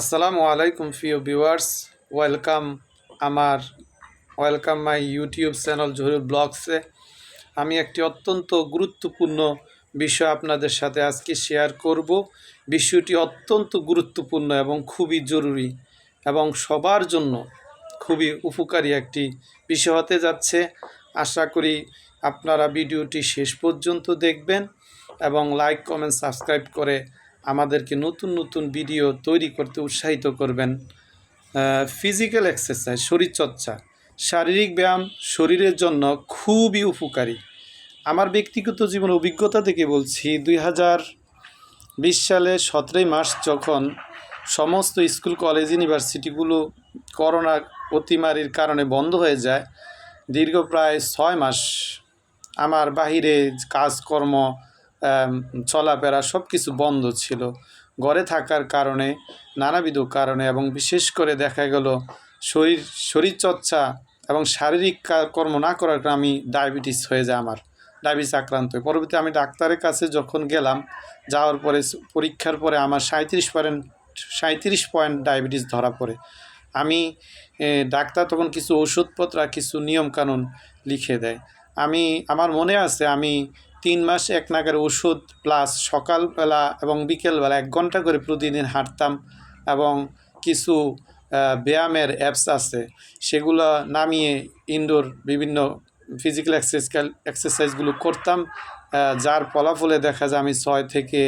আসসালামু আলাইকুম প্রিয় ভিউয়ার্স, ওয়েলকাম আমার, welcome my YouTube channel Jahurul ব্লগসে। আমি একটি অত্যন্ত গুরুত্বপূর্ণ বিষয় আপনাদের সাথে আজকে শেয়ার করব। বিষয়টি অত্যন্ত গুরুত্বপূর্ণ এবং খুবই জরুরি এবং সবার জন্য খুবই উপকারী একটি বিষয় হতে যাচ্ছে। আশা করি আপনারা ভিডিওটি শেষ পর্যন্ত দেখবেন এবং লাইক, কমেন্ট, সাবস্ক্রাইব করে আমাদেরকে নতুন নতুন ভিডিও তৈরি করতে উৎসাহিত করবেন ফিজিক্যাল এক্সারসাইজ শরীরচর্চা, শারীরিক ব্যায়াম শরীরের জন্য খুবই উপকারী। আমার ব্যক্তিগত জীবন অভিজ্ঞতা থেকে বলছি, দুই হাজার বিশ সালে সতেরোই মার্চ যখন সমস্ত স্কুল, কলেজ, ইউনিভার্সিটিগুলো করোনা অতিমারির কারণে বন্ধ হয়ে যায়, দীর্ঘ প্রায় ছয় মাস আমার বাহিরে কাজকর্ম চলাফেরা সব কিছু বন্ধ ছিল। ঘরে থাকার কারণে, নানাবিধ কারণে এবং বিশেষ করে দেখা গেল শরীর, শরীরচর্চা এবং শারীরিক কর্ম না করার কারণে আমি ডায়াবেটিস হয়ে যায় আমার, ডায়াবেটিস আক্রান্ত হয়ে। পরবর্তী আমি ডাক্তারের কাছে যখন গেলাম, যাওয়ার পরে পরীক্ষার পরে আমার সাঁত্রিশ পয়েন্ট সাঁত্রিশ পয়েন্ট ডায়াবেটিস ধরা পড়ে। আমি ডাক্তার তখন কিছু ওষুধপত্র কিছু নিয়মকানুন লিখে দেয়। আমি, আমার মনে আছে আমি তিন মাস, এক নাগার ওষুধ প্লাস সকালবেলা এবং বিকেলবেলা এক ঘণ্টা করে প্রতিদিন হাঁটতাম এবং কিছু ব্যায়ামের অ্যাপস আছে। সেগুলো নামিয়ে ইনডোর বিভিন্ন ফিজিক্যাল এক্সারসাইজ এক্সারসাইজগুলো করতাম। যার ফলাফলে দেখা যায় আমি ছয় থেকে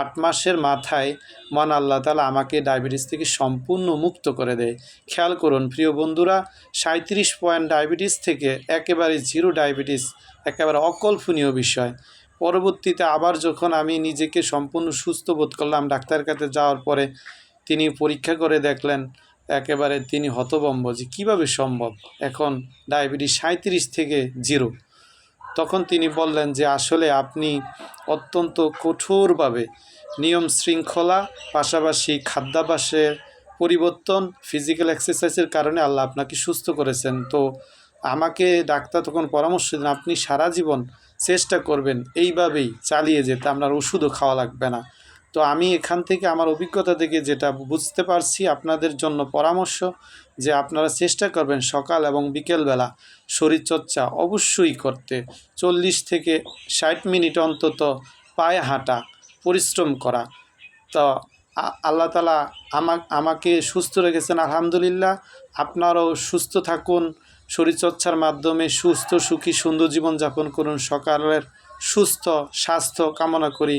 আট মাসের মাথায় মন আল্লাহ তালা আমাকে ডায়াবেটিস থেকে সম্পূর্ণ মুক্ত করে দেয়। খেয়াল করুন, প্রিয় বন্ধুরা সাঁত্রিশ পয়েন্ট ডায়াবেটিস থেকে একেবারে জিরো ডায়াবেটিস একেবারে অকল্পনীয় বিষয়। পরবর্তীতে আবার যখন আমি নিজেকে সম্পূর্ণ সুস্থ বোধ করলাম ডাক্তারের কাছে যাওয়ার পরে তিনি পরীক্ষা করে দেখলেন, একেবারে তিনি হতবম্ব যে কীভাবে সম্ভব? এখন ডায়াবেটিস সাঁত্রিশ থেকে জিরো। তখন তিনি বললেন যে আসলে আপনি অত্যন্ত কঠোরভাবে নিয়ম শৃঙ্খলা, পাশাপাশি খাদ্যাভ্যাসের পরিবর্তন ফিজিক্যাল এক্সারসাইজের কারণে আল্লাহ আপনাকে সুস্থ করেছেন। তো আমাকে ডাক্তার তখন পরামর্শ দেন আপনি সারা জীবন চেষ্টা করবেন এইভাবেই চালিয়ে যেতে, আপনার ওষুধও খাওয়া লাগবে না। তো আমি এখান থেকে আমার অভিজ্ঞতা থেকে যেটা বুঝতে পারছি আপনাদের জন্য পরামর্শ যে আপনারা চেষ্টা করবেন সকাল এবং বিকেলবেলা শরীরচর্চা অবশ্যই করতে। চল্লিশ থেকে ষাট মিনিট অন্তত পায়ে হাঁটা, পরিশ্রম করা। তো আল্লাহ তালা আমা, আমাকে সুস্থ রেখেছেন, আলহামদুলিল্লাহ। আপনারাও সুস্থ থাকুন, শরীরচর্চার মাধ্যমে সুস্থ, সুখী, সুন্দর জীবনযাপন করুন। সকালের সুস্থ স্বাস্থ্য কামনা করি।